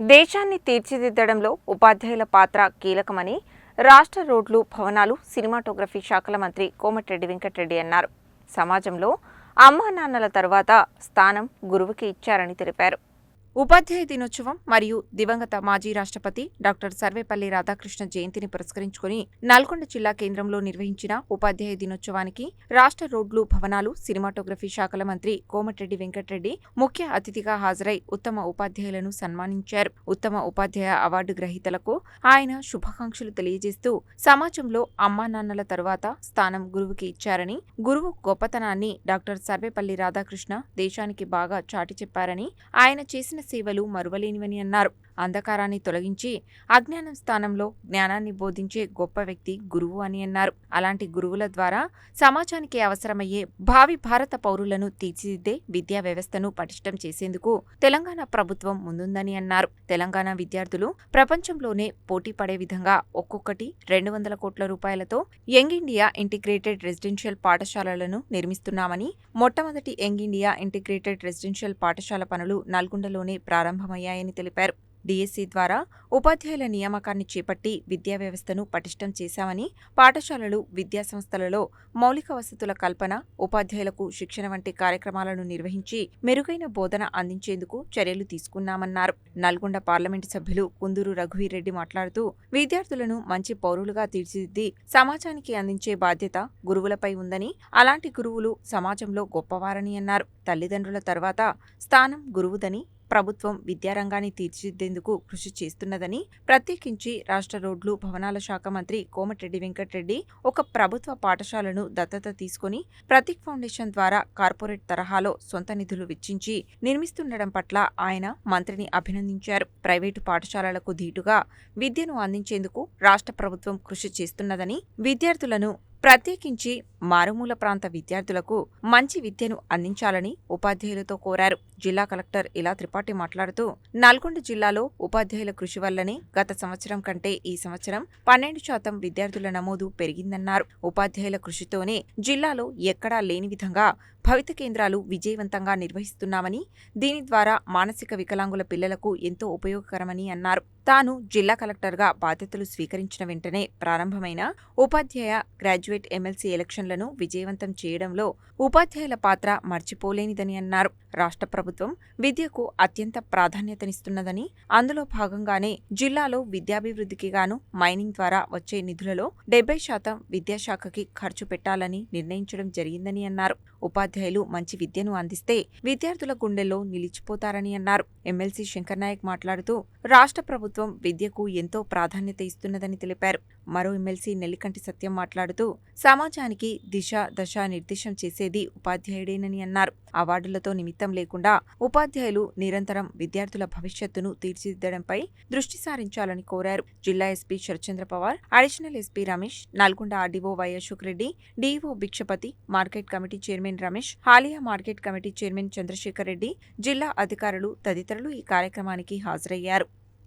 దేశాన్ని తీర్చిదిద్దడంలో ఉపాధ్యాయుల పాత్ర కీలకమని రాష్ట్ర రోడ్లు భవనాలు సినిమాటోగ్రఫీ శాఖల మంత్రి కోమటిరెడ్డి వెంకటరెడ్డి అన్నారు. సమాజంలో అమ్మా నాన్నల తర్వాత స్థానం గురువుకి ఇచ్చారని తెలిపారు. ఉపాధ్యాయ దినోత్సవం మరియు దివంగత మాజీ రాష్ట్రపతి డాక్టర్ సర్వేపల్లి రాధాకృష్ణ జయంతిని పురస్కరించుకుని నల్గొండ జిల్లా కేంద్రంలో నిర్వహించిన ఉపాధ్యాయ దినోత్సవానికి రాష్ట్ర రోడ్లు భవనాలు సినిమాటోగ్రఫీ శాఖల మంత్రి కోమటిరెడ్డి వెంకటరెడ్డి ముఖ్య అతిథిగా హాజరై ఉత్తమ ఉపాధ్యాయులను సన్మానించారు. ఉత్తమ ఉపాధ్యాయ అవార్డు గ్రహీతలకు ఆయన శుభాకాంక్షలు తెలియజేస్తూ సమాజంలో అమ్మా నాన్నల తరువాత స్థానం గురువుకి ఇచ్చారని గురువు గొప్పతనాన్ని డాక్టర్ సర్వేపల్లి రాధాకృష్ణ దేశానికి బాగా చాటి చెప్పారని ఆయన చేసిన సేవలు మరువలేనివని అన్నారు. అంధకారాన్ని తొలగించి అజ్ఞానం స్థానంలో జ్ఞానాన్ని బోధించే గొప్ప వ్యక్తి గురువు అని అన్నారు. అలాంటి గురువుల ద్వారా సమాజానికి అవసరమయ్యే భావి భారత పౌరులను తీర్చిదిద్దే విద్యా వ్యవస్థను పటిష్టం చేసేందుకు తెలంగాణ ప్రభుత్వం ముందుందని అన్నారు. తెలంగాణ విద్యార్థులు ప్రపంచంలోనే పోటీ పడే విధంగా ఒక్కొక్కటి రెండు వందల కోట్ల రూపాయలతో యంగ్ ఇండియా ఇంటిగ్రేటెడ్ రెసిడెన్షియల్ పాఠశాలలను నిర్మిస్తున్నామని మొట్టమొదటి యంగ్ ఇండియా ఇంటిగ్రేటెడ్ రెసిడెన్షియల్ పాఠశాల పనులు నల్గొండలోనే ప్రారంభమయ్యాయని తెలిపారు. డిఎస్సి ద్వారా ఉపాధ్యాయుల నియామకాన్ని చేపట్టి విద్యా వ్యవస్థను పటిష్టం చేశామని పాఠశాలలు విద్యాసంస్థలలో మౌలిక వసతుల కల్పన ఉపాధ్యాయులకు శిక్షణ వంటి కార్యక్రమాలను నిర్వహించి మెరుగైన బోధన అందించేందుకు చర్యలు తీసుకున్నామన్నారు. నల్గొండ పార్లమెంటు సభ్యులు కుందూరు రఘువీరెడ్డి మాట్లాడుతూ విద్యార్థులను మంచి పౌరులుగా తీర్చిదిద్ది సమాజానికి అందించే బాధ్యత గురువులపై ఉందని అలాంటి గురువులు సమాజంలో గొప్పవారని అన్నారు. తల్లిదండ్రుల తర్వాత స్థానం గురువుదని ప్రభుత్వం విద్యారంగాన్ని తీర్చిదిద్దేందుకు కృషి చేస్తున్నదని ప్రత్యేకించి రాష్ట్ర రోడ్లు భవనాల శాఖ మంత్రి కోమటిరెడ్డి వెంకటరెడ్డి ఒక ప్రభుత్వ పాఠశాలను దత్తత తీసుకుని ప్రతీక్ ఫౌండేషన్ ద్వారా కార్పొరేట్ తరహాలో సొంత నిధులు వెచ్చించి నిర్మిస్తుండడం పట్ల ఆయన మంత్రిని అభినందించారు. ప్రైవేటు పాఠశాలలకు ధీటుగా విద్యను అందించేందుకు రాష్ట్ర ప్రభుత్వం కృషి చేస్తున్నదని విద్యార్థులను ప్రత్యేకించి మారుమూల ప్రాంత విద్యార్థులకు మంచి విద్యను అందించాలని ఉపాధ్యాయులతో కోరారు. జిల్లా కలెక్టర్ ఇలా త్రిపాఠి మాట్లాడుతూ నల్గొండ జిల్లాలో ఉపాధ్యాయుల కృషి వల్లనే గత సంవత్సరం కంటే ఈ సంవత్సరం పన్నెండు శాతం విద్యార్థుల నమోదు పెరిగిందన్నారు. ఉపాధ్యాయుల కృషితోనే జిల్లాలో ఎక్కడా లేని విధంగా భవిత కేంద్రాలు విజయవంతంగా నిర్వహిస్తున్నామని దీని ద్వారా మానసిక వికలాంగుల పిల్లలకు ఎంతో ఉపయోగకరమని అన్నారు. తాను జిల్లా కలెక్టర్గా బాధ్యతలు స్వీకరించిన వెంటనే ప్రారంభమైన ఉపాధ్యాయ గ్రాడ్యుయేట్ ఎమ్మెల్సీ ఎలక్షన్లను విజయవంతం చేయడంలో ఉపాధ్యాయుల పాత్ర మర్చిపోలేనిదని అన్నారు. రాష్ట్ర ప్రభుత్వం విద్యకు అత్యంత ప్రాధాన్యతనిస్తున్నదని అందులో భాగంగానే జిల్లాలో విద్యాభివృద్ధికి గాను మైనింగ్ ద్వారా వచ్చే నిధులలో డెబ్బై శాతం విద్యాశాఖకి ఖర్చు పెట్టాలని నిర్ణయించడం జరిగిందని అన్నారు. ఉపాధ్యాయులు మంచి విద్యను అందిస్తే విద్యార్థుల గుండెల్లో నిలిచిపోతారని అన్నారు. ఎమ్మెల్సీ శంకర్ నాయక్ మాట్లాడుతూ రాష్ట్ర ప్రభుత్వం విద్యకు ఎంతో ప్రాధాన్యత ఇస్తున్నదని తెలిపారు. మరో ఎమ్మెల్సీ నెల్లికంటి సత్యం మాట్లాడుతూ సమాజానికి దిశ దశ నిర్దేశం చేసేది ఉపాధ్యాయుడేనని అన్నారు. అవార్డులతో నిమిత్తం లేకుండా ఉపాధ్యాయులు నిరంతరం విద్యార్థుల భవిష్యత్తును తీర్చిదిద్దడంపై దృష్టి సారించాలని కోరారు. జిల్లా SP Sharachandra Pawar additional SP Ramesh Nalgonda RDO Y Ashok Reddy DEO Bhikshapathi market committee chairman Ramesh Haliya market committee chairman Chandrashekar Reddy జిల్లా అధికారులు తదితరులు ఈ కార్యక్రమానికి హాజరయ్యారు.